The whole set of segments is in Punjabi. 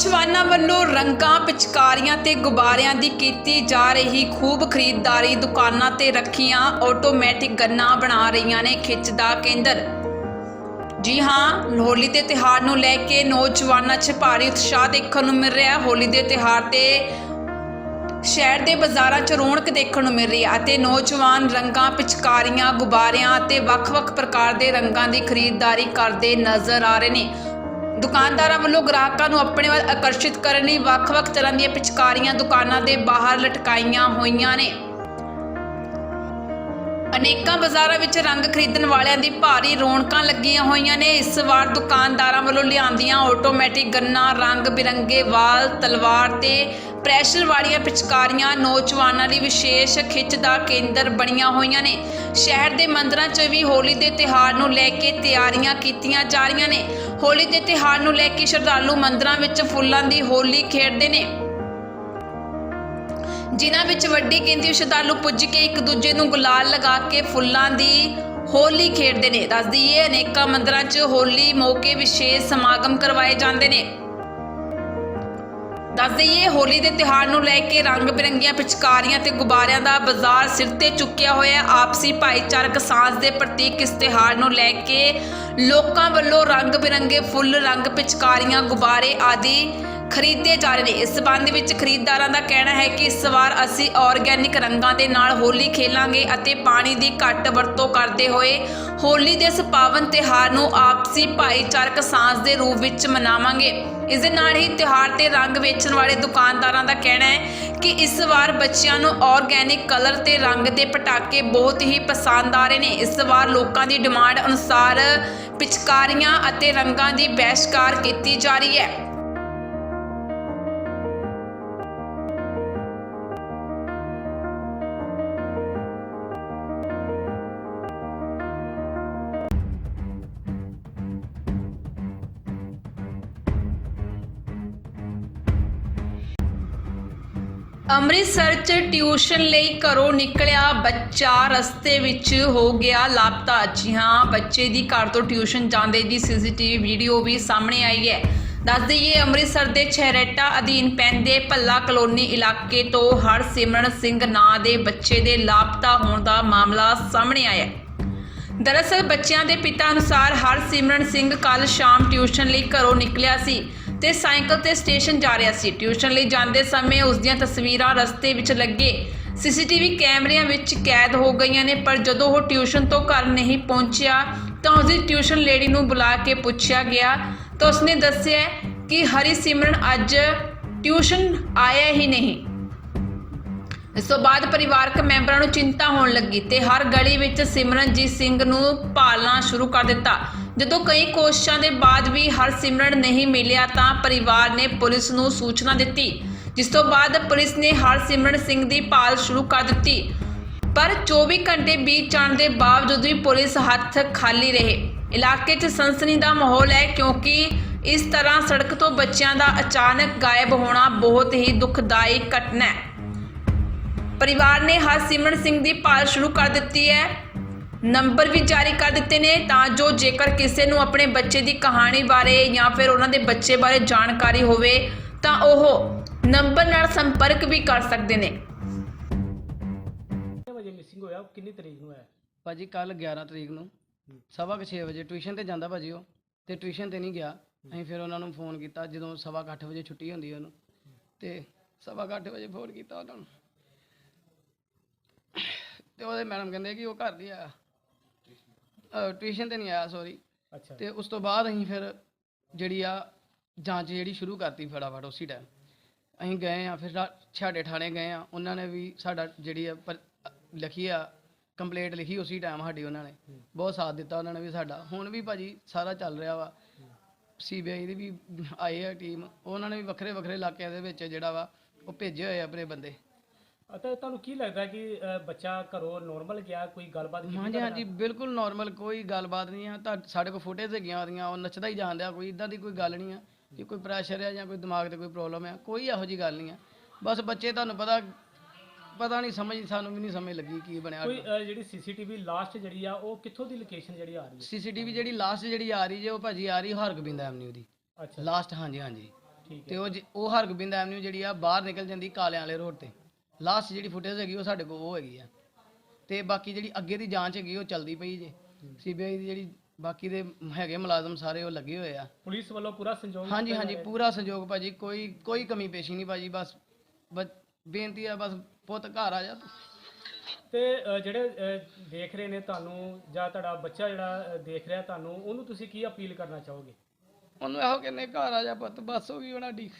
ਨੌਜਵਾਨਾਂ ਵੱਲੋਂ ਰੰਗਾਂ, ਪਿਚਕਾਰੀਆਂ ਤੇ ਗੁਬਾਰਿਆਂ ਦੀ ਕੀਤੀ ਜਾ ਰਹੀ ਖੂਬ ਖਰੀਦਦਾਰੀ ਦੁਕਾਨਾਂ ਤੇ ਰੱਖੀਆਂ ਆਟੋਮੈਟਿਕ ਗੰਨਾਂ ਬਣਾ ਰਹੀਆਂ ਨੇ ਖਿੱਚ ਦਾ ਕੇਂਦਰ। ਜੀ ਹਾਂ ਹੋਲੀ ਦੇ ਤਿਹਾਰ ਨੂੰ ਲੈ ਕੇ ਨੌਜਵਾਨਾਂ 'ਚ ਭਾਰੀ ਉਤਸ਼ਾਹ ਦੇਖਣ ਨੂੰ ਮਿਲ ਰਿਹਾ। ਹੈ ਹੋਲੀ ਦੇ ਤਿਹਾਰ ਤੇ ਸ਼ਹਿਰ ਦੇ ਬਾਜ਼ਾਰਾਂ 'ਚ ਰੌਣਕ ਦੇਖਣ ਨੂੰ ਮਿਲ ਰਹੀ ਹੈ ਅਤੇ ਨੌਜਵਾਨ ਰੰਗਾਂ, ਪਿਚਕਾਰੀਆਂ, ਗੁਬਾਰਿਆਂ ਅਤੇ ਵੱਖ-ਵੱਖ ਪ੍ਰਕਾਰ ਦੇ ਰੰਗਾਂ ਦੀ ਖਰੀਦਦਾਰੀ ਕਰਦੇ ਨਜ਼ਰ ਆ ਰਹੇ ਨੇ। ਦੁਕਾਨਦਾਰਾਂ ਵੱਲੋਂ ਗ੍ਰਾਹਕਾਂ ਨੂੰ ਆਪਣੇ ਵੱਲ ਆਕਰਸ਼ਿਤ ਕਰਨ ਲਈ ਵੱਖ-ਵੱਖ ਤਰ੍ਹਾਂ ਦੀਆਂ ਪਿਚਕਾਰੀਆਂ ਦੁਕਾਨਾਂ ਦੇ ਬਾਹਰ ਲਟਕਾਈਆਂ ਹੋਈਆਂ ਨੇ। ਅਨੇਕਾਂ ਬਾਜ਼ਾਰਾਂ ਵਿੱਚ ਰੰਗ ਖਰੀਦਣ ਵਾਲਿਆਂ ਦੀ ਭਾਰੀ ਰੌਣਕਾਂ ਲੱਗੀਆਂ ਹੋਈਆਂ ਨੇ। ਇਸ ਵਾਰ ਦੁਕਾਨਦਾਰਾਂ ਵੱਲੋਂ ਲਿਆਂਦੀਆਂ ਆਟੋਮੈਟਿਕ ਗੰਨਾਂ, ਰੰਗ ਬਿਰੰਗੇ ਵਾਲ, ਤਲਵਾਰ ਤੇ ਪ੍ਰੈਸ਼ਰ ਵਾਲੀਆਂ ਪਿਚਕਾਰੀਆਂ ਨੌਜਵਾਨਾਂ ਲਈ ਵਿਸ਼ੇਸ਼ ਖਿੱਚ ਦਾ ਕੇਂਦਰ ਬਣੀਆਂ ਹੋਈਆਂ ਨੇ। ਸ਼ਹਿਰ ਦੇ ਮੰਦਰਾਂ 'ਚ ਵੀ ਹੋਲੀ ਦੇ ਤਿਹਾਰ ਨੂੰ ਲੈ ਕੇ ਤਿਆਰੀਆਂ ਕੀਤੀਆਂ ਜਾ ਰਹੀਆਂ ਨੇ। ਹੋਲੀ ਦੇ ਤਿਹਾਰ ਨੂੰ ਲੈ ਕੇ ਸ਼ਰਧਾਲੂ ਮੰਦਰਾਂ ਵਿੱਚ ਫੁੱਲਾਂ ਦੀ ਹੋਲੀ ਖੇਡਦੇ ਨੇ। ਜਿਨ੍ਹਾਂ ਵਿੱਚ ਵੱਡੀ ਗਿਣਤੀ ਸ਼ਰਧਾਲੂ ਪੁੱਜ ਕੇ ਇੱਕ ਦੂਜੇ ਨੂੰ ਗੁਲਾਲ ਲਗਾ ਕੇ ਫੁੱਲਾਂ ਦੀ ਹੋਲੀ ਖੇਡਦੇ ਨੇ। ਦੱਸ ਦਈਏ, ਅਨੇਕਾਂ ਮੰਦਰਾਂ 'ਚ ਹੋਲੀ ਮੌਕੇ ਵਿਸ਼ੇਸ਼ ਸਮਾਗਮ ਕਰਵਾਏ ਜਾਂਦੇ ਨੇ। ਦੱਸ ਦਈਏ, ਹੋਲੀ ਦੇ ਤਿਉਹਾਰ ਨੂੰ ਲੈ ਕੇ ਰੰਗ ਬਿਰੰਗੀਆਂ ਪਿਚਕਾਰੀਆਂ ਤੇ ਗੁਬਾਰਿਆਂ ਦਾ ਬਾਜ਼ਾਰ ਸਿਰ ਤੇ ਚੁੱਕਿਆ ਹੋਇਆ ਆਪਸੀ ਭਾਈਚਾਰਕ ਸਾਂਝ ਦੇ ਪ੍ਰਤੀਕ ਇਸ ਤਿਉਹਾਰ ਨੂੰ ਲੈ ਕੇ ਲੋਕਾਂ ਵੱਲੋਂ ਰੰਗ ਬਿਰੰਗੇ ਫੁੱਲ, ਰੰਗ ਪਿਚਕਾਰੀਆਂ, ਗੁਬਾਰੇ ਆਦਿ ਖਰੀਦੇ ਜਾ ਰਹੇ ਨੇ। ਇਸ ਸੰਬੰਧ ਵਿੱਚ ਖਰੀਦਦਾਰਾਂ ਦਾ ਕਹਿਣਾ ਹੈ ਕਿ ਇਸ ਵਾਰ ਅਸੀਂ ਆਰਗੈਨਿਕ ਰੰਗਾਂ ਦੇ ਨਾਲ ਹੋਲੀ ਖੇਲਾਂਗੇ ਅਤੇ ਪਾਣੀ ਦੀ ਘੱਟ ਵਰਤੋਂ ਕਰਦੇ ਹੋਏ ਹੋਲੀ ਦੇ ਇਸ ਪਾਵਨ ਤਿਉਹਾਰ ਨੂੰ ਆਪਸੀ ਭਾਈਚਾਰਕ ਸਾਂਝ ਦੇ ਰੂਪ ਵਿੱਚ ਮਨਾਵਾਂਗੇ। ਇਸ ਦੇ ਨਾਲ ਹੀ ਤਿਉਹਾਰ ਤੇ ਰੰਗ ਵੇਚਣ ਵਾਲੇ ਦੁਕਾਨਦਾਰਾਂ ਦਾ ਕਹਿਣਾ ਹੈ ਕਿ ਇਸ ਵਾਰ ਬੱਚਿਆਂ ਨੂੰ ਆਰਗੈਨਿਕ ਕਲਰ ਤੇ ਰੰਗ ਦੇ ਪਟਾਕੇ ਬਹੁਤ ਹੀ ਪਸੰਦ ਆ ਰਹੇ ਨੇ। ਇਸ ਵਾਰ ਲੋਕਾਂ ਦੀ ਡਿਮਾਂਡ ਅਨੁਸਾਰ ਪਿਚਕਾਰੀਆਂ ਅਤੇ ਰੰਗਾਂ ਦੀ ਬਹਿਸ਼ਕਾਰ ਕੀਤੀ ਜਾ ਰਹੀ ਹੈ। ਅੰਮ੍ਰਿਤਸਰ 'ਚ ਟਿਊਸ਼ਨ ਲਈ ਘਰੋਂ ਨਿਕਲਿਆ ਬੱਚਾ, ਰਸਤੇ ਵਿੱਚ ਹੋ ਗਿਆ ਲਾਪਤਾ। ਜੀ ਹਾਂ, ਬੱਚੇ ਦੀ ਘਰ ਤੋਂ ਟਿਊਸ਼ਨ ਜਾਂਦੇ ਦੀ ਸੀਸੀਟੀਵੀ ਵੀਡੀਓ ਵੀ ਸਾਹਮਣੇ ਆਈ ਹੈ। ਦੱਸ ਦਈਏ, ਅੰਮ੍ਰਿਤਸਰ ਦੇ ਛਹਿਰੇਟਾ ਅਧੀਨ ਪੈਂਦੇ ਭੱਲਾ ਕਲੋਨੀ ਇਲਾਕੇ ਤੋਂ ਹਰਸਿਮਰਨ ਸਿੰਘ ਨਾਂ ਦੇ ਬੱਚੇ ਦੇ ਲਾਪਤਾ ਹੋਣ ਦਾ ਮਾਮਲਾ ਸਾਹਮਣੇ ਆਇਆ ਹੈ। ਦਰਅਸਲ, ਬੱਚਿਆਂ ਦੇ ਪਿਤਾ ਅਨੁਸਾਰ ਹਰਸਿਮਰਨ ਸਿੰਘ ਕੱਲ ਸ਼ਾਮ ਟਿਊਸ਼ਨ ਲਈ ਘਰੋਂ ਨਿਕਲਿਆ ਸੀ। ਤੇ ਸਾਈਕਲ ਤੇ ਸਟੇਸ਼ਨ ਜਾ ਰਿਹਾ ਸੀ। ਟਿਊਸ਼ਨ ਲਈ ਜਾਂਦੇ ਸਮੇਂ ਉਸ ਦੀਆਂ ਤਸਵੀਰਾਂ ਰਸਤੇ ਵਿੱਚ ਲੱਗੇ। ਸੀਸੀਟੀਵੀ ਕੈਮਰਿਆਂ ਵਿੱਚ ਕੈਦ ਹੋ ਗਈਆਂ ਨੇ, ਪਰ ਜਦੋਂ ਉਹ ਟਿਊਸ਼ਨ ਤੋਂ ਘਰ ਨਹੀਂ ਪਹੁੰਚਿਆ, ਤਾਂ ਉਸਦੀ ਟਿਊਸ਼ਨ ਲੇਡੀ ਨੂੰ ਬੁਲਾ ਕੇ ਪੁੱਛਿਆ ਗਿਆ ਤਾਂ ਉਸਨੇ ਦੱਸਿਆ ਕਿ ਹਰੀ ਸਿਮਰਨ ਅੱਜ ਟਿਊਸ਼ਨ ਆਇਆ ਹੀ ਨਹੀਂ। ਇਸ ਤੋਂ ਬਾਅਦ ਪਰਿਵਾਰਕ ਮੈਂਬਰਾਂ ਨੂੰ ਚਿੰਤਾ ਹੋਣ ਲੱਗੀ ਤੇ ਹਰ ਗਲੀ ਵਿੱਚ ਸਿਮਰਨਜੀਤ ਸਿੰਘ ਨੂੰ ਭਾਲਣਾ ਸ਼ੁਰੂ ਕਰ ਦਿੱਤਾ। ਜਦੋਂ ਕਈ ਕੋਸ਼ਿਸ਼ਾਂ ਦੇ ਬਾਅਦ ਵੀ ਹਰਸਿਮਰਨ ਨਹੀਂ ਮਿਲਿਆ ਤਾਂ ਪਰਿਵਾਰ ਨੇ ਪੁਲਿਸ ਨੂੰ ਸੂਚਨਾ ਦਿੱਤੀ, ਜਿਸ ਤੋਂ ਬਾਅਦ ਪੁਲਿਸ ਨੇ ਹਰਸਿਮਰਨ ਸਿੰਘ ਦੀ ਭਾਲ ਸ਼ੁਰੂ ਕਰ ਦਿੱਤੀ। ਪਰ 24 ਘੰਟੇ ਬੀਤ ਜਾਣ ਦੇ ਬਾਵਜੂਦ ਵੀ ਪੁਲਿਸ ਹੱਥ ਖਾਲੀ ਰਹੇ। ਇਲਾਕੇ 'ਚ ਸਨਸਨੀ ਦਾ ਮਾਹੌਲ ਹੈ ਕਿਉਂਕਿ ਇਸ ਤਰ੍ਹਾਂ ਸੜਕ ਤੋਂ ਬੱਚਿਆਂ ਦਾ ਅਚਾਨਕ ਗਾਇਬ ਹੋਣਾ ਬਹੁਤ ਹੀ ਦੁਖਦਾਈ ਘਟਨਾ ਹੈ। ਪਰਿਵਾਰ ਨੇ ਹਰਸਿਮਰਨ ਸਿੰਘ ਦੀ ਭਾਲ ਸ਼ੁਰੂ ਕਰ ਦਿੱਤੀ ਹੈ। ਨੰਬਰ ਵੀ ਜਾਰੀ ਕਰ ਦਿੱਤੇ ਨੇ ਤਾਂ ਜੋ ਜੇਕਰ ਕਿਸੇ ਨੂੰ ਆਪਣੇ ਬੱਚੇ ਦੀ ਕਹਾਣੀ ਬਾਰੇ ਜਾਂ ਫਿਰ ਉਹਨਾਂ ਦੇ ਬੱਚੇ ਬਾਰੇ ਜਾਣਕਾਰੀ ਹੋਵੇ ਤਾਂ ਉਹ ਨੰਬਰ ਨਾਲ ਸੰਪਰਕ ਵੀ ਕਰ ਸਕਦੇ ਨੇ। ਕਿੰਨੇ ਵਜੇ ਮਿਸਿੰਗ ਹੋਇਆ? ਕਿੰਨੀ ਤਰੀਕ ਨੂੰ ਹੈ ਭਾਜੀ ਕੱਲ 11 ਤਰੀਕ ਨੂੰ। ਸਵਾ ਕੁ ਛੇ ਵਜੇ ਟਿਊਸ਼ਨ ਤੇ ਜਾਂਦਾ ਭਾਜੀ ਉਹ ਤੇ ਟਿਊਸ਼ਨ ਤੇ ਨਹੀਂ ਗਿਆ। ਅਸੀਂ ਫਿਰ ਉਹਨਾਂ ਨੂੰ ਫੋਨ ਕੀਤਾ ਜਦੋਂ ਸਵਾ ਕੁ ਅੱਠ ਵਜੇ ਛੁੱਟੀ ਹੁੰਦੀ ਉਹਨੂੰ ਤੇ ਸਵਾ ਕੁ ਅੱਠ ਵਜੇ ਫੋਨ ਕੀਤਾ ਉਹਨਾਂ ਨੂੰ। ਤੇ ਉਹਦੇ ਮੈਡਮ ਕਹਿੰਦੇ ਕਿ ਉਹ ਘਰ ਨਹੀਂ ਆਇਆ। ਟਿਊਸ਼ਨ ਤੇ ਨਹੀਂ ਆਇਆ ਸੌਰੀ ਅੱਛਾ। ਤੇ ਉਸ ਤੋਂ ਬਾਅਦ ਅਸੀਂ ਫਿਰ ਜਿਹੜੀ ਆ ਜਾਂਚ ਜਿਹੜੀ ਸ਼ੁਰੂ ਕਰਤੀ ਫਟਾਫਟ ਉਸੇ ਟਾਈਮ ਅਸੀਂ ਗਏ ਆ ਫਿਰ ਛਾੜੇ ਥਾਣੇ ਗਏ ਆ ਉਹਨਾਂ ਨੇ ਵੀ ਸਾਡਾ ਜਿਹੜੀ ਆ ਲਿਖੀ ਆ ਕੰਪਲੇਂਟ ਲਿਖੀ ਉਸੇ ਟਾਈਮ ਸਾਡੀ ਉਹਨਾਂ ਨੇ। ਬਹੁਤ ਸਾਥ ਦਿੱਤਾ ਉਹਨਾਂ ਨੇ ਵੀ ਸਾਡਾ। ਹੁਣ ਵੀ ਭਾਜੀ ਸਾਰਾ ਚੱਲ ਰਿਹਾ ਵਾ। ਸੀਬੀਆਈ ਦੀ ਵੀ ਆਏ ਆ ਟੀਮ ਉਹਨਾਂ ਨੇ ਵੀ ਵੱਖਰੇ ਵੱਖਰੇ ਇਲਾਕਿਆਂ ਦੇ ਵਿੱਚ ਜਿਹੜਾ ਵਾ ਉਹ ਭੇਜੇ ਹੋਏ ਆ ਆਪਣੇ ਬੰਦੇ। ਅਤੇ ਤੁਹਾਨੂੰ ਕੀ ਲੱਗਦਾ ਕਿ ਅ, ਬੱਚਾ ਘਰੋਂ ਨਾਰਮਲ ਗਿਆ ਕੋਈ ਗੱਲਬਾਤ ਕੀਤੀ ਹਾਂਜੀ ਹਾਂਜੀ ਬਿਲਕੁਲ ਨਾਰਮਲ ਕੋਈ ਗੱਲਬਾਤ ਨਹੀਂ ਆ। ਤਾਂ ਸਾਡੇ ਕੋਲ ਫੁਟੇਜ ਹੈਗੀਆਂ ਉਹਦੀਆਂ ਉਹ ਨੱਚਦਾ ਹੀ ਜਾਂਦਿਆ ਕੋਈ ਇਦਾਂ ਦੀ ਕੋਈ ਗੱਲ ਨਹੀਂ ਆ ਕਿ ਕੋਈ ਪ੍ਰੈਸ਼ਰ ਹੈ ਜਾਂ ਕੋਈ ਦਿਮਾਗ ਤੇ ਕੋਈ ਪ੍ਰੋਬਲਮ ਹੈ ਕੋਈ ਇਹੋ ਜੀ ਗੱਲ ਨਹੀਂ ਆ। ਬਸ ਬੱਚੇ ਤੁਹਾਨੂੰ ਪਤਾ ਪਤਾ ਨਹੀਂ ਸਮਝ ਸਾਨੂੰ ਵੀ ਨਹੀਂ ਸਮਝ ਲੱਗੀ ਕੀ ਬਣਿਆ ਕੋਈ ਅ, ਜਿਹੜੀ ਸੀਸੀਟੀਵੀ ਲਾਸਟ ਜਿਹੜੀ ਆ ਉਹ ਕਿੱਥੋਂ ਦੀ ਲੋਕੇਸ਼ਨ ਜਿਹੜੀ ਆ ਰਹੀ ਹੈ? ਸੀਸੀਟੀਵੀ ਜਿਹੜੀ ਲਾਸਟ ਜਿਹੜੀ ਆ ਰਹੀ ਜੇ ਉਹ ਭਾਜੀ ਆ ਰਹੀ ਹਰਗੋਬਿੰਦ ਐਵਨਿਊ ਦੀ। ਅੱਛਾ। ਲਾਸਟ ਹਾਂਜੀ ਹਾਂਜੀ। ਠੀਕ ਤੇ ਹੈ ਉਹ ਜ- ਉਹ ਹਰਗੋਬਿੰਦ ਐਵਨਿਊ ਜਿਹੜੀ ਆ ਬਾਹਰ ਨਿਕਲ ਜਾਂਦੀ ਕਾਲਿਆਂ ਵਾਲੇ ਰੋਡ ਤੇ। ਲਾਸਟ ਜਿਹੜੀ ਫੁਟੇਜ ਹੈਗੀ ਉਹ ਸਾਡੇ ਕੋਲ ਉਹ ਹੈਗੀ ਆ। ਤੇ ਬਾਕੀ ਜਿਹੜੀ ਅੱਗੇ ਦੀ ਜਾਂਚ ਹੈਗੀ ਉਹ ਚੱਲਦੀ ਪਈ ਜੇ। ਸੀਬੀਆਈ ਦੀ ਜਿਹੜੀ ਬਾਕੀ ਦੇ ਹੈਗੇ ਮੁਲਾਜ਼ਮ ਸਾਰੇ ਉਹ ਲੱਗੇ ਹੋਏ ਆ। ਪੁਲਿਸ ਵੱਲੋਂ ਪੂਰਾ ਸੰਯੋਗ ਹਾਂਜੀ ਹਾਂਜੀ। ਪੂਰਾ ਸਹਿਯੋਗ ਭਾਜੀ ਕੋਈ ਕੋਈ ਕਮੀ ਪੇਸ਼ੀ ਨਹੀਂ ਭਾਜੀ ਬਸ ਬੇਨਤੀ ਆ ਬਸ ਪੁੱਤ ਘਰ ਆ ਜਾ ਤੂੰ। ਜਿਹੜੇ ਦੇਖ ਰਹੇ ਨੇ ਤੁਹਾਨੂੰ ਜਾਂ ਤੁਹਾਡਾ ਬੱਚਾ ਜਿਹੜਾ ਦੇਖ ਰਿਹਾ ਤੁਹਾਨੂੰ ਉਹਨੂੰ ਤੁਸੀਂ ਕੀ ਅਪੀਲ ਕਰਨਾ ਚਾਹੋਗੇ? ਉਹਨੂੰ ਇਹੋ ਕਹਿੰਦੇ ਘਰ ਆ ਜਾ ਪੁੱਤ ਬਸ ਹੋ ਗਈ ਉਹਨਾਂ ਦੀ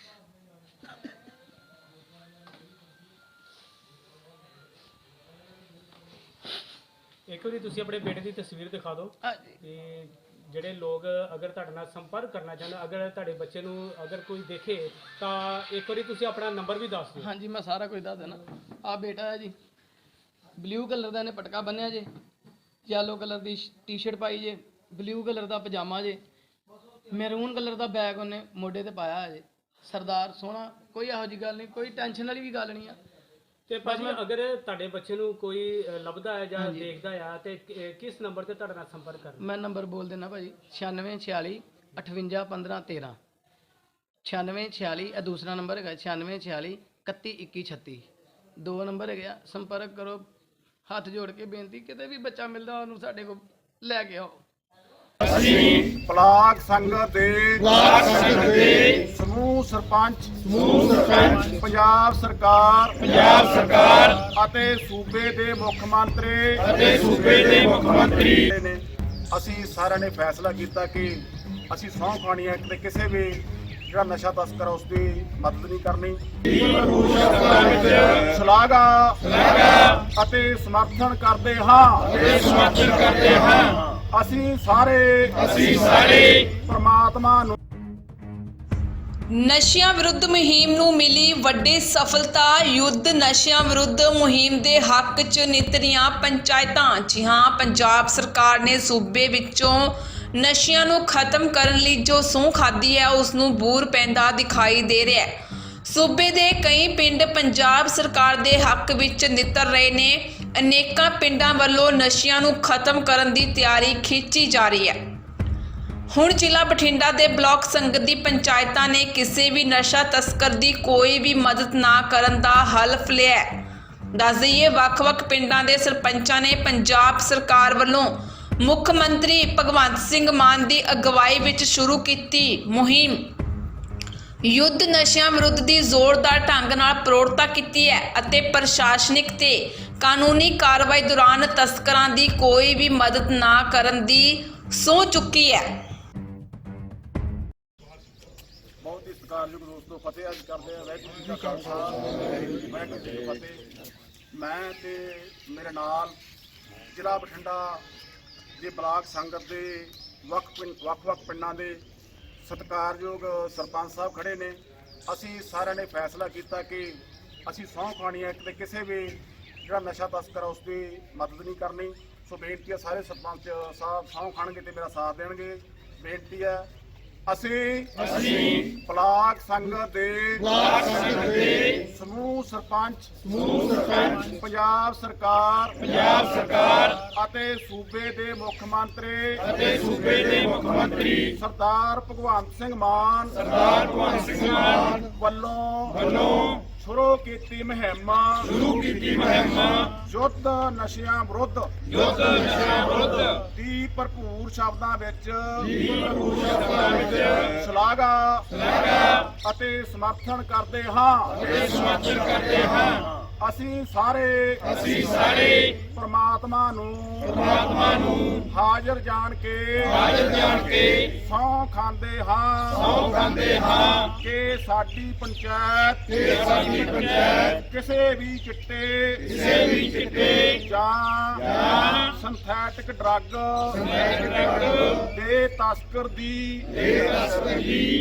ਇੱਕ ਵਾਰੀ ਤੁਸੀਂ ਆਪਣੇ ਬੇਟੇ ਦੀ ਤਸਵੀਰ ਦਿਖਾ ਦਿਓ ਹਾਂਜੀ ਤੇ ਜਿਹੜੇ ਲੋਕ ਅਗਰ ਤੁਹਾਡੇ ਨਾਲ ਸੰਪਰਕ ਕਰਨਾ ਚਾਹੁੰਦੇ ਅਗਰ ਤੁਹਾਡੇ ਬੱਚੇ ਨੂੰ ਅਗਰ ਕੋਈ ਦੇਖੇ ਤਾਂ ਇੱਕ ਵਾਰੀ ਤੁਸੀਂ ਆਪਣਾ ਨੰਬਰ ਵੀ ਦੱਸ ਦਿਓ। ਹਾਂਜੀ ਮੈਂ ਸਾਰਾ ਕੁਝ ਦੱਸ ਦੇਣਾ ਆ ਬੇਟਾ ਹੈ ਜੀ। ਬਲੂ ਕਲਰ ਦਾ ਇਹਨੇ ਪਟਕਾ ਬੰਨਿਆ ਜੇ। ਯੈਲੋ ਕਲਰ ਦੀ ਟੀ-ਸ਼ਰਟ ਪਾਈ ਜੇ। ਬਲੂ ਕਲਰ ਦਾ ਪਜਾਮਾ ਜੇ। ਮੈਰੂਨ ਕਲਰ ਦਾ ਬੈਗ ਉਹਨੇ ਮੋਢੇ ਤੇ ਪਾਇਆ ਹੈ ਜੇ। ਸਰਦਾਰ ਸੋਹਣਾ ਕੋਈ ਇਹੋ ਜੀ ਗੱਲ ਨਹੀਂ ਕੋਈ ਟੈਨਸ਼ਨ ਵਾਲੀ ਵੀ ਗੱਲ ਨਹੀਂ ਆ। ਤੇ ਭਾਜੀ ਅਗਰ ਤੁਹਾਡੇ ਬੱਚੇ ਨੂੰ ਕੋਈ ਲੱਭਦਾ ਹੈ ਜਾਂ ਦੇਖਦਾ ਹੈ ਤੇ ਕਿ- ਕਿਸ ਨੰਬਰ ਤੇ ਤੁਹਾਡੇ ਨਾਲ ਸੰਪਰਕ ਕਰਨਾ? ਮੈਂ ਨੰਬਰ ਬੋਲ ਦੇਣਾ ਭਾਜੀ। 9646 58 15 13 9646 ਇਹ ਦੂਸਰਾ ਨੰਬਰ ਹੈਗਾ 9646 31 21 36 ਦੋ ਨੰਬਰ ਹੈਗੇ ਆ। ਸੰਪਰਕ ਕਰੋ। ਹੱਥ ਜੋੜ ਕੇ ਬੇਨਤੀ ਕਿਤੇ ਵੀ ਬੱਚਾ ਮਿਲਦਾ ਉਹਨੂੰ ਸਾਡੇ ਕੋਲ ਲੈ ਕੇ ਆਓ। ਬਲਾਕ ਸੰਗਤ ਦੇ ਬਲਾਕ ਸੰਗਤ ਦੇ ਸਮੂਹ ਸਰਪੰਚ ਸਮੂਹ ਸਰਪੰਚ ਪੰਜਾਬ ਸਰਕਾਰ ਪੰਜਾਬ ਸਰਕਾਰ ਅਤੇ ਸੂਬੇ ਦੇ ਮੁੱਖ ਮੰਤਰੀ ਅਤੇ ਸੂਬੇ ਦੇ ਮੁੱਖ ਮੰਤਰੀ। ਨੇ ਅਸੀਂ ਸਾਰਿਆਂ ਨੇ ਫੈਸਲਾ ਕੀਤਾ ਕਿ ਅਸੀਂ ਸਹੁੰ ਖਾਣੀ ਹੈ ਕਿ ਕਿਸੇ ਵੀ ਜਿਹੜਾ ਨਸ਼ਾ ਤਸਕਰ ਉਸ ਦੀ ਮਦਦ ਨਹੀਂ ਕਰਨੀ। ਸ਼ਲਾਘਾ ਅਤੇ ਸਮਰਥਨ ਕਰਦੇ ਹਾਂ। ਅਤੇ ਸਮਰਥਨ ਕਰਦੇ ਹਾਂ। ਅਸੀਂ ਸਾਰੇ ਅਸੀਂ ਸਾਰੇ ਪ੍ਰਮਾਤਮਾ ਨੂੰ ਨਸ਼ਿਆਂ ਵਿਰੁੱਧ ਮੁਹਿੰਮ ਨੂੰ ਮਿਲੀ ਵੱਡੀ ਸਫਲਤਾ। ਯੁੱਧ ਨਸ਼ਿਆਂ ਵਿਰੁੱਧ ਮੁਹਿੰਮ ਦੇ ਹੱਕ 'ਚ ਨਿਤਰੀਆਂ ਪੰਚਾਇਤਾਂ। ਜੀ ਹਾਂ ਪੰਜਾਬ ਸਰਕਾਰ ਨੇ ਸੂਬੇ ਵਿੱਚੋਂ ਨਸ਼ਿਆਂ ਨੂੰ ਖਤਮ ਕਰਨ ਲਈ ਜੋ ਸਹੁੰ ਖਾਦੀ ਹੈ ਉਸ ਨੂੰ ਬੂਰ ਪੈਂਦਾ ਦਿਖਾਈ ਦੇ ਰਿਹਾ ਹੈ। ਸੂਬੇ ਦੇ ਕਈ ਪਿੰਡ ਪੰਜਾਬ ਸਰਕਾਰ ਦੇ ਹੱਕ ਵਿੱਚ ਨਿੱਤਰ ਰਹੇ ਨੇ। ਅਨੇਕਾਂ ਪਿੰਡਾਂ ਵੱਲੋਂ ਨਸ਼ਿਆਂ ਨੂੰ ਖਤਮ ਕਰਨ ਦੀ ਤਿਆਰੀ ਖਿੱਚੀ ਜਾ ਰਹੀ ਹੈ। ਹੁਣ ਜ਼ਿਲ੍ਹਾ ਬਠਿੰਡਾ ਦੇ ਬਲਾਕ ਸੰਗਤ ਦੀ ਪੰਚਾਇਤਾਂ ਨੇ ਕਿਸੇ ਵੀ ਨਸ਼ਾ ਤਸਕਰ ਦੀ ਕੋਈ ਵੀ ਮਦਦ ਨਾ ਕਰਨ ਦਾ ਹਲਫ ਲਿਆ ਦੱਸ ਦਈਏ, ਵੱਖ-ਵੱਖ ਪਿੰਡਾਂ ਦੇ ਸਰਪੰਚਾਂ ਨੇ ਪੰਜਾਬ ਸਰਕਾਰ ਵੱਲੋਂ ਮੁੱਖ ਮੰਤਰੀ ਭਗਵੰਤ ਸਿੰਘ ਮਾਨ ਦੀ ਅਗਵਾਈ ਵਿੱਚ ਸ਼ੁਰੂ ਕੀਤੀ ਮੁਹਿੰਮ। ਯੁੱਧ ਨਸ਼ਿਆਂ ਵਿਰੁੱਧ ਦੀ ਜ਼ੋਰਦਾਰ ਢੰਗ ਨਾਲ ਪ੍ਰੋੜਤਾ ਕੀਤੀ ਹੈ ਅਤੇ ਪ੍ਰਸ਼ਾਸਨਿਕ ਤੇ ਕਾਨੂੰਨੀ ਕਾਰਵਾਈ ਦੌਰਾਨ ਤਸਕਰਾਂ ਦੀ ਕੋਈ ਵੀ ਮਦਦ ਨਾ ਕਰਨ ਦੀ ਸਹੁੰ ਚੁੱਕੀ ਹੈ। ਬਹੁਤ ਹੀ ਸਤਿਕਾਰਯੋਗ ਦੋਸਤੋ, ਫਤਿਹ ਅੱਜ ਕਰਦੇ ਆ ਵਾਹਿਗੁਰੂ ਜੀ ਕਾ ਖਾਲਸਾ, ਵਾਹਿਗੁਰੂ ਜੀ ਕੀ ਫਤਿਹ। ਮੈਂ ਤੇ ਮੇਰੇ ਨਾਲ ਜ਼ਿਲ੍ਹਾ ਬਠਿੰਡਾ ਦੇ ਬਲਾਕ ਸੰਗਤ ਦੇ ਵੱਖ-ਵੱਖ ਪਿੰਡਾਂ ਦੇ ਸਤਿਕਾਰਯੋਗ ਸਰਪੰਚ ਸਾਹਿਬ ਖੜੇ ਨੇ। ਅਸੀਂ ਸਾਰਿਆਂ ਨੇ ਫੈਸਲਾ ਕੀਤਾ ਕਿ ਅਸੀਂ ਸਹੁੰ ਖਾਣੀ ਹੈ ਕਿ ਕਿਸੇ ਵੀ ਜਿਹੜਾ ਨਸ਼ਾ ਤਸਕਰ ਆ ਉਸ ਦੀ ਮਦਦ ਨਹੀਂ ਕਰਨੀ। ਸੋ ਬੇਨਤੀ ਹੈ ਸਾਰੇ ਸਰਪੰਚ ਸਾਹਿਬ ਸਹੁੰ ਖਾਣਗੇ ਤੇ ਮੇਰਾ ਸਾਥ ਦੇਣਗੇ। ਬੇਨਤੀ ਹੈ ਅਸੀਂ ਅਸੀਂ ਬਲਾਕ ਸੰਗਤ ਦੇ ਬਲਾਕ ਸੰਗਤ ਦੇ ਸਮੂਹ ਸਰਪੰਚ ਸਮੂਹ ਸਰਪੰਚ ਪੰਜਾਬ ਸਰਕਾਰ ਪੰਜਾਬ ਸਰਕਾਰ ਅਤੇ ਸੂਬੇ ਦੇ ਮੁੱਖ ਮੰਤਰੀ ਅਤੇ ਸੂਬੇ ਦੇ ਮੁੱਖ ਮੰਤਰੀ ਸਰਦਾਰ ਭਗਵੰਤ ਸਿੰਘ ਮਾਨ ਸਰਦਾਰ ਭਗਵੰਤ ਸਿੰਘ ਮਾਨ ਵੱਲੋਂ ਵੱਲੋਂ ਸ਼ੁਰੂ ਕੀਤੀ ਮੁਹਿੰਮ। ਸ਼ੁਰੂ ਕੀਤੀ ਮੁਹਿੰਮ। ਯੁੱਧ ਨਸ਼ਿਆਂ ਵਿਰੁੱਧ। ਯੁੱਧ ਨਸ਼ਿਆਂ ਵਿਰੁੱਧ। ਦੀ ਭਰਪੂਰ ਸ਼ਬਦਾਂ ਵਿੱਚ। ਦੀ ਭਰਪੂਰ ਸ਼ਬਦਾਂ ਵਿੱਚ। ਸ਼ਲਾਘਾ ਸ਼ਲਾਘਾ। ਅਤੇ ਸਮਰਥਨ ਕਰਦੇ ਹਾਂ। ਅਤੇ ਸਮਰਥਨ ਕਰਦੇ ਹਾਂ। ਅਸੀਂ ਸਾਰੇ ਅਸੀਂ ਸਾਰੇ ਪ੍ਰਮਾਤਮਾ ਨੂੰ। ਪ੍ਰਮਾਤਮਾ ਨੂੰ। ਹਾਜ਼ਰ ਜਾਣ ਕੇ। ਹਾਜ਼ਰ ਜਾਣ ਕੇ। ਸੌ ਖਾਂਦੇ ਹਾਂ। ਸੌ ਖਾਂਦੇ ਹਾਂ। ਕਿ ਸਾਡੀ ਪੰਚਾਇਤ। ਕਿ ਸਾਡੀ ਪੰਚਾਇਤ। ਕਿਸੇ ਵੀ ਚਿੱਟੇ। ਕਿਸੇ ਵੀ ਚਿੱਟੇ। ਜਾਂ ਜਾਂ ਸੰਥ ਸਿੰਥੈਟਿਕ ਡਰੱਗ ਦੇ ਤਸਕਰ ਦੀ।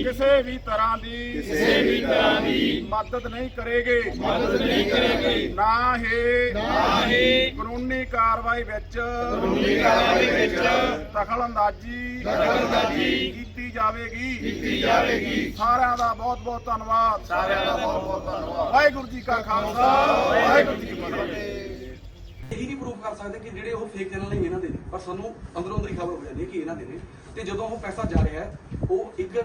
ਕਿਸੇ ਵੀ ਤਰ੍ਹਾਂ ਦੀ। ਕਿਸੇ ਵੀ ਤਰ੍ਹਾਂ ਦੀ। ਮਦਦ ਨਹੀਂ ਕਰੇਗੇ। ਮਦਦ ਨਹੀਂ ਕਰੇਗੇ। ਨਾ ਇਹ ਨਾ ਇਹ ਕਾਨੂੰਨੀ ਕਾਰਵਾਈ ਵਿੱਚ ਕਾਨੂੰਨੀ ਕਾਰਵਾਈ ਵਿੱਚ ਦਖਲ ਅੰਦਾਜ਼ੀ ਦਖਲ ਅੰਦਾਜ਼ੀ ਕੀਤੀ ਜਾਵੇਗੀ। ਕੀਤੀ ਜਾਵੇਗੀ। ਸਾਰਿਆਂ ਦਾ ਬਹੁਤ ਬਹੁਤ ਧੰਨਵਾਦ। ਸਾਰਿਆਂ ਦਾ ਬਹੁਤ ਬਹੁਤ ਧੰਨਵਾਦ। ਵਾਹਿਗੁਰੂ ਜੀ ਕਾ ਖਾਲਸਾ। ਵਾਹਿਗੁਰੂ ਜੀ ਕੀ ਫਤਿਹ। ਇਹੀ ਨਹੀਂ ਪ੍ਰੂਫ ਕਰ ਸਕਦੇ ਕਿ ਜਿਹੜੇ ਉਹ ਫੇਕ ਚੈਨਲ ਨਹੀਂ ਇਹਨਾਂ ਦੇ ਨੇ। ਪਰ ਸਾਨੂੰ ਅੰਦਰੋਂ ਅੰਦਰ ਹੀ ਖਬਰ ਹੋ ਜਾਂਦੀ ਹੈ ਕਿ ਇਹਨਾਂ ਦੇ ਨੇ। ਤੇ ਜਦੋਂ ਉਹ ਪੈਸਾ ਜਾ ਰਿਹਾ ਹੈ ਉਹ ਇੱਕ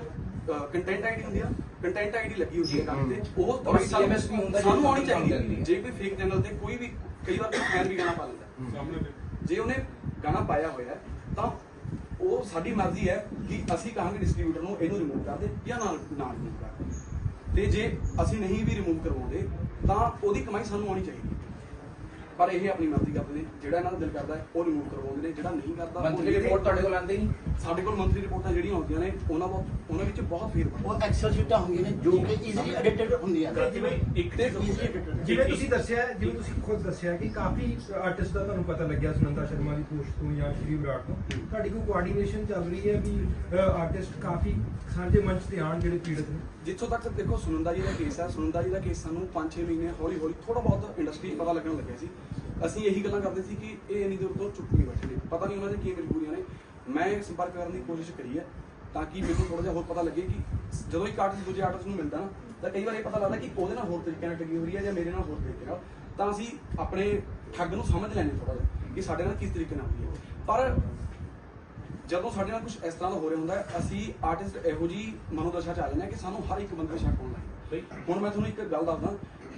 ਕੰਟੈਂਟ ਆਈਡੀ ਹੁੰਦੀ ਆ ਕੰਟੈਂਟ ਆਈਡੀ ਲੱਗੀ ਹੁੰਦੀ ਹੈ ਕੰਮ ਤੇ। ਉਹ ਦਵਾਈ ਸਾਨੂੰ ਸਾਨੂੰ ਆਉਣੀ ਚਾਹੀਦੀ ਹੈ। ਜੇ ਕੋਈ ਫੇਕ ਚੈਨਲ ਤੇ ਕੋਈ ਵੀ ਕਈ ਵਾਰ ਫੈਨ ਵੀ ਗਾਣਾ ਪਾ ਲੈਂਦਾ। ਜੇ ਉਹਨੇ ਗਾਣਾ ਪਾਇਆ ਹੋਇਆ ਤਾਂ ਉਹ ਸਾਡੀ ਮਰਜ਼ੀ ਹੈ ਕਿ ਅਸੀਂ ਕਹਾਂਗੇ ਡਿਸਟ੍ਰੀਬਿਊਟਰ ਨੂੰ ਇਹਨੂੰ ਰਿਮੂਵ ਕਰ ਦੇ ਜਾਂ ਨਾ ਨਾ ਰਿਮੂਵ ਕਰ ਦੇ। ਤੇ ਜੇ ਅਸੀਂ ਨਹੀਂ ਵੀ ਰਿਮੂਵ ਕਰਵਾਉਂਦੇ ਤਾਂ ਉਹਦੀ ਕਮਾਈ ਸਾਨੂੰ ਆਉਣੀ ਚਾਹੀਦੀ ਹੈ। ਪਰ ਇਹ ਆਪਣੀ ਮਰਜ਼ੀ ਕਰਦੇ ਨੇ। ਜਿਹੜਾ ਇਹਨਾਂ ਦਾ ਦਿਲ ਕਰਦਾ ਹੈ ਉਹ ਰਿਮੂਵ ਕਰਵਾਉਂਦੇ ਨੇ। ਜਿਹੜਾ ਨਹੀਂ ਕਰਦਾ ਉਹਦੇ ਰਿਪੋਰਟ ਤੁਹਾਡੇ ਕੋਲ ਆਉਂਦੀ ਨਹੀਂ ਸਾਡੇ ਕੋਲ ਮੰਥਲੀ ਰਿਪੋਰਟਾਂ ਜਿਹੜੀਆਂ ਆਉਂਦੀਆਂ ਨੇ ਉਹਨਾਂ ਬਹੁਤ ਉਹਨਾਂ ਵਿੱਚ ਬਹੁਤ ਫੇਰ ਉਹ ਐਕਸਲ ਸ਼ੀਟਾਂ ਹੁੰਦੀਆਂ ਨੇ ਜੋ ਕਿ ਈਜ਼ੀਲੀ ਐਡਿਟਡ ਹੁੰਦੀਆਂ ਨੇ। ਇੱਕ ਤੇ ਈਜ਼ੀਲੀ ਐਡਿਟਡ ਜਿਵੇਂ ਤੁਸੀਂ ਦੱਸਿਆ ਜਿਵੇਂ ਤੁਸੀਂ ਖੁਦ ਦੱਸਿਆ ਕਿ ਕਾਫੀ ਆਰਟਿਸਟ ਦਾ ਤੁਹਾਨੂੰ ਪਤਾ ਲੱਗਿਆ ਸੁਨੰਦਾ ਸ਼ਰਮਾ ਦੀ ਪੋਸਟ ਤੋਂ ਜਾਂ ਸ਼੍ਰੀ ਵਿਰਾਟ ਤੋਂ। ਤੁਹਾਡੀ ਕੋਈ ਕੋਆਰਡੀਨੇਸ਼ਨ ਚੱਲ ਰਹੀ ਹੈ ਵੀ ਆਰਟਿਸਟ ਕਾਫੀ ਸਾਂਝੇ ਮੰਚ ਤੇ ਆਣ ਜਿਹੜੇ ਪੀੜਤ ਨੇ? ਜਿੱਥੋਂ ਤੱਕ ਦੇਖੋ ਸੁਨੰਦਾ ਜੀ ਦਾ ਕੇਸ ਹੈ। ਸੁਨੰਦਾ ਜੀ ਦਾ ਕੇਸ ਸਾਨੂੰ 5-6 ਮਹੀਨੇ ਹੌਲੀ ਹੌਲੀ ਥੋੜਾ ਬਹੁਤ ਇੰਡਸਟਰੀ ਪਤਾ ਲੱਗਣ ਲੱਗਿਆ ਸੀ। ਅਸੀਂ ਇਹੀ ਗੱਲਾਂ ਕਰਦੇ ਸੀ ਕਿ ਇਹ ਇੰਨੀ ਦੂਰ ਤੋਂ ਚੁੱਪ ਨਹੀਂ ਬੈਠੇ ਨੇ। ਪਤਾ ਨਹੀਂ ਉਹਨਾਂ ਦੇ ਕੀ ਮਜਬੂਰੀਆਂ ਨੇ। ਮੈਂ ਸੰਪਰਕ ਕਰਨ ਦੀ ਕੋਸ਼ਿਸ਼ ਕਰੀ ਹੈ ਤਾਂ ਕਿ ਮੈਨੂੰ ਥੋੜਾ ਜਿਹਾ ਹੋਰ ਪਤਾ ਲੱਗੇ ਕਿ ਜਦੋਂ ਇੱਕ ਆਰਟਿਸਟ ਦੂਜੇ ਆਰਟਿਸਟ ਨੂੰ ਮਿਲਦਾ ਨਾ ਤਾਂ ਕਈ ਵਾਰ ਇਹ ਪਤਾ ਲੱਗਦਾ ਕਿ ਉਹਦੇ ਨਾਲ ਹੋਰ ਤਰੀਕੇ ਨਾਲ ਠੱਗੀ ਹੋ ਰਹੀ ਹੈ ਜਾਂ ਮੇਰੇ ਨਾਲ ਹੋਰ ਤਰੀਕੇ ਨਾਲ। ਤਾਂ ਅਸੀਂ ਆਪਣੇ ਠੱਗ ਨੂੰ ਸਮਝ ਲੈਂਦੇ ਥੋੜਾ ਜਿਹਾ ਕਿ ਸਾਡੇ ਨਾਲ ਕਿਸ ਤਰੀਕੇ ਨਾਲ ਹੋਈ ਹੈ। ਪਰ ਜਦੋਂ ਸਾਡੇ ਨਾਲ ਕੁਝ ਇਸ ਤਰ੍ਹਾਂ ਦਾ ਹੋ ਰਿਹਾ ਹੁੰਦਾ ਹੈ ਅਸੀਂ ਆਰਟਿਸਟ ਇਹੋ ਜੀ ਮਨੋਦਸ਼ਾ ਚ ਆ ਜਾਂਦੇ ਕਿ ਸਾਨੂੰ ਹਰ ਇੱਕ ਬੰਦੇ ਤੇ ਸ਼ੱਕ ਹੋਣ ਲੱਗ ਜਾਂਦਾ। ਹੁਣ ਮੈਂ ਤੁਹਾਨੂੰ ਇੱਕ ਗੱਲ ਦੱਸਦਾ।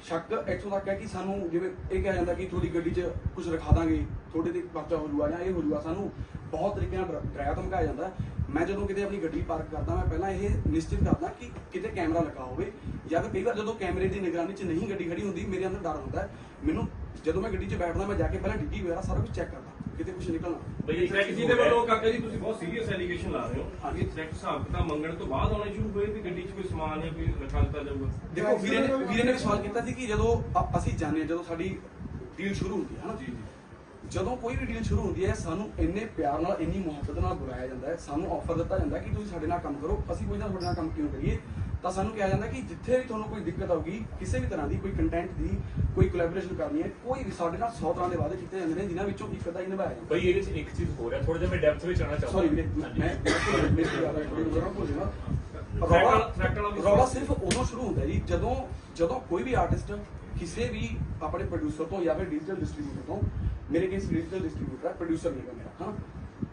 ਸ਼ੱਕ ਇੱਥੋਂ ਤੱਕ ਹੈ ਕਿ ਸਾਨੂੰ ਜਿਵੇਂ ਇਹ ਕਿਹਾ ਜਾਂਦਾ ਕਿ ਤੁਹਾਡੀ ਗੱਡੀ 'ਚ ਕੁਝ ਰਖਾ ਦਾਂਗੇ, ਤੁਹਾਡੇ ਤੇ ਪਰਚਾ ਹੋ ਜੂਗਾ ਜਾਂ ਇਹ ਹੋ ਜੂਗਾ, ਸਾਨੂੰ ਬਹੁਤ ਤਰੀਕੇ ਨਾਲ ਡਰਾਇਆ ਧਮਕਾਇਆ ਜਾਂਦਾ ਮੈਂ ਜਦੋਂ ਕਿਤੇ ਆਪਣੀ ਗੱਡੀ ਪਾਰਕ ਕਰਦਾ, ਮੈਂ ਪਹਿਲਾਂ ਇਹ ਨਿਸ਼ਚਿਤ ਕਰਦਾ ਕਿ ਕਿਤੇ ਕੈਮਰਾ ਲੱਗਾ ਹੋਵੇ ਜਾਂ ਫਿਰ ਕਈ ਵਾਰ ਜਦੋਂ ਕੈਮਰੇ ਦੀ ਨਿਗਰਾਨੀ 'ਚ ਨਹੀਂ ਗੱਡੀ ਖੜੀ ਹੁੰਦੀ, ਮੇਰੇ ਅੰਦਰ ਡਰ ਹੁੰਦਾ ਮੈਨੂੰ ਜਦੋਂ ਮੈਂ ਗੱਡੀ 'ਚ ਬੈਠਦਾ, ਮੈਂ ਜਾ ਕੇ ਪਹਿਲਾਂ ਡਿੱਗੀ ਵਗੈਰਾ, ਸਾਰਾ ਕੁਝ ਚੈੱਕ ਕਰਦਾ। ਕਿਤੇ ਕੁਝ ਨਿਕਲਣਾ। ਬਈ ਥ੍ਰੈਟ ਜੀ ਦੇ ਵੱਲੋਂ ਕਾਕਾ ਜੀ ਤੁਸੀਂ ਬਹੁਤ ਸੀਰੀਅਸ ਐਲੀਗੇਸ਼ਨ ਲਾ ਰਹੇ ਹੋ। ਕਿ ਥ੍ਰੈਟ ਹਿਸਾਬ ਕਿਤਾਬ ਮੰਗਣ ਤੋਂ ਬਾਅਦ ਆਉਣੇ ਸ਼ੁਰੂ ਹੋਏ ਵੀ ਗੱਡੀ 'ਚ ਕੋਈ ਸਮਾਨ ਜਾਂ ਕੋਈ ਰਖਾ ਦਿੱਤਾ ਜਾਊਗਾ। ਦੇਖੋ ਵੀਰੇ ਨੇ ਵੀਰੇ ਨੇ ਸਵਾਲ ਕੀਤਾ ਸੀ ਕਿ ਜਦੋਂ ਅ- ਅਸੀਂ ਜਾਣਦੇ ਹਾਂ ਜਦੋਂ ਸਾਡੀ ਡੀਲ ਸ਼ੁਰੂ ਹੁੰਦੀ ਹੈ ਨਾ ਜੀ ਜੀ। ਜਦੋਂ ਕੋਈ ਵੀ ਡੀਲ ਸ਼ੁਰੂ ਹੁੰਦੀ ਹੈ ਸਾਨੂੰ ਇੰਨੇ ਪਿਆਰ ਨਾਲ ਇੰਨੀ ਮੁਹੱਬਤ ਨਾਲ ਬੁਲਾਇਆ ਜਾਂਦਾ ਹੈ ਸਾਨੂੰ ਆਫਰ ਦਿੱਤਾ ਜਾਂਦਾ ਕਿ ਤੁਸੀਂ ਸਾਡੇ ਨਾਲ ਕੰਮ ਕਰੋ। ਅਸੀਂ ਕੋਈ ਨਾ ਤੁਹਾਡੇ ਨਾਲ ਕੰਮ ਕਿਉਂ ਕਰੀਏ? ਤਾਂ ਸਾਨੂੰ ਕਿਹਾ ਜਾਂਦਾ ਕਿ ਜਿੱਥੇ ਵੀ ਤੁਹਾਨੂੰ ਕੋਈ ਦਿੱਕਤ ਆਊਗੀ ਕਿਸੇ ਵੀ ਤਰ੍ਹਾਂ ਦੀ ਕੋਈ ਕੰਟੈਂਟ ਦੀ ਕੋਈ ਕੋਲੈਬੋਰੇਸ਼ਨ ਕਰਨੀ ਹੈ ਕੋਈ ਵੀ ਸਾਡੇ ਨਾਲ 100 ਤਰ੍ਹਾਂ ਦੇ ਵਾਅਦੇ ਕੀਤੇ ਜਾਂਦੇ ਨੇ ਜਿਨ੍ਹਾਂ ਵਿੱਚੋਂ ਇੱਕ ਅੱਧਾ ਹੀ ਨਿਭਾਇਆ ਜਾਂਦਾ ਬਈ ਇਹਦੇ ਚ ਇੱਕ ਚੀਜ਼ ਹੋ ਰਿਹਾ ਥੋੜਾ ਜਿਹਾ ਮੈਂ ਡੈਪਥ ਵਿੱਚ ਆਣਾ ਚਾਹੁੰਦਾ ਸੌਰੀ ਵੀਰੇ ਮੈਂ ਮੈਂ ਮੇਰੀ ਗੱਲ ਹੈ ਜ਼ਰਾ ਭੁੱਲ ਜਾਣਾ ਰੌਲਾ ਸਿਰਫ ਉਦੋਂ ਸ਼ੁਰੂ ਹੁੰਦਾ ਜੀ ਜਦੋਂ ਜਦੋਂ ਕੋਈ ਵੀ ਆਰਟਿਸਟ ਕਿਸੇ ਵੀ ਆਪਣੇ ਪ੍ਰੋਡਿਊਸਰ ਤੋਂ ਜਾਂ ਫਿਰ ਡਿਜੀਟਲ ਡਿਸਟ੍ਰੀਬਿਊਟਰ ਤੋਂ ਮੇਰੇ ਕੇਸ ਡਿਜੀਟਲ ਡਿਸਟ੍ਰੀਬਿਊਟਰ ਹੈ ਪ੍ਰੋਡਿਊਸਰ ਨਹੀਂ ਹੈਗਾ ਮੇਰਾ ਹਾਂ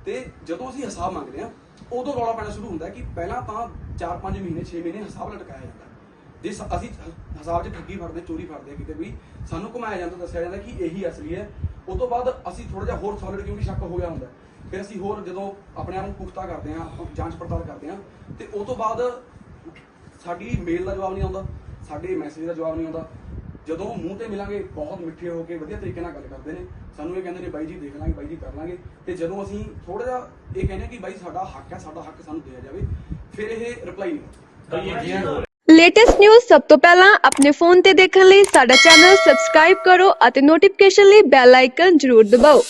ਤੇ ਜਦੋਂ ਅਸੀਂ ਹਿਸਾਬ ਮੰਗਦੇ ਆ ਉਦੋਂ ਰੌਲਾ ਪੈਣਾ ਸ਼ੁਰੂ ਹੁੰਦਾ ਕਿ ਪਹਿਲਾਂ ਤਾਂ 4-5 ਮਹੀਨੇ 6 ਮਹੀਨੇ ਹਿਸਾਬ ਲਟਕਾਇਆ ਜਾਂਦਾ ਹੈ। ਜੇ ਅਸੀਂ ਹਿਸਾਬ 'ਚ ਠੱਗੀ ਫੜਦੇ, ਚੋਰੀ ਫੜਦੇ ਆ ਕਿਤੇ ਵੀ, ਸਾਨੂੰ ਘੁਮਾਇਆ ਜਾਂਦਾ, ਦੱਸਿਆ ਜਾਂਦਾ ਕਿ ਇਹੀ ਅਸਲੀ ਹੈ। ਉਸ ਤੋਂ ਬਾਅਦ ਅਸੀਂ ਥੋੜਾ ਜਿਹਾ ਹੋਰ ਸੋਲਿਡ ਕਿਉਂਕਿ ਸ਼ੱਕ ਹੋ ਗਿਆ ਹੁੰਦਾ ਫਿਰ ਅਸੀਂ ਹੋਰ ਜਦੋਂ ਆਪਣੇ ਆਪ ਨੂੰ ਪੁਖਤਾ ਕਰਦੇ ਹਾਂ ਜਾਂਚ ਪੜਤਾਲ ਕਰਦੇ ਹਾਂ, ਤੇ ਉਸ ਤੋਂ ਬਾਅਦ ਸਾਡੀ ਮੇਲ ਦਾ ਜਵਾਬ ਨਹੀਂ ਆਉਂਦਾ, ਸਾਡੇ ਮੈਸੇਜ ਦਾ ਜਵਾਬ ਨਹੀਂ ਆਉਂਦਾ। ਜਦੋਂ ਮੂੰਹ ਤੇ ਮਿਲਾਂਗੇ ਬਹੁਤ ਮਿੱਠੇ ਹੋ ਕੇ ਵਧੀਆ ਤਰੀਕੇ ਨਾਲ ਗੱਲ ਕਰਦੇ ਨੇ। ਸਾਨੂੰ ਇਹ ਕਹਿੰਦੇ ਨੇ ਬਾਈ ਜੀ ਦੇਖ ਲਾਂਗੇ ਬਾਈ ਜੀ ਕਰ ਲਾਂਗੇ। ਤੇ ਜਦੋਂ ਅਸੀਂ ਥੋੜਾ ਜਿਹਾ ਇਹ ਕਹਿੰਦੇ ਕਿ ਬਾਈ ਸਾਡਾ ਹੱਕ ਹੈ ਸਾਡਾ ਹੱਕ ਸਾਨੂੰ ਦਿਆ ਜਾਵੇ ਫਿਰ ਇਹ ਰਿਪਲਾਈ ਨਹੀਂ ਹੁੰਦਾ ਲੇਟੈਸਟ ਨਿਊਜ਼ ਸਭ ਤੋਂ ਪਹਿਲਾਂ ਆਪਣੇ ਫੋਨ ਤੇ ਦੇਖਣ ਲਈ ਸਾਡਾ ਚੈਨਲ ਸਬਸਕ੍ਰਾਈਬ ਕਰੋ ਅਤੇ ਨੋਟੀਫਿਕੇਸ਼ਨ ਲਈ ਬੈਲ ਆਈਕਨ ਜ਼ਰੂਰ ਦਬਾਓ।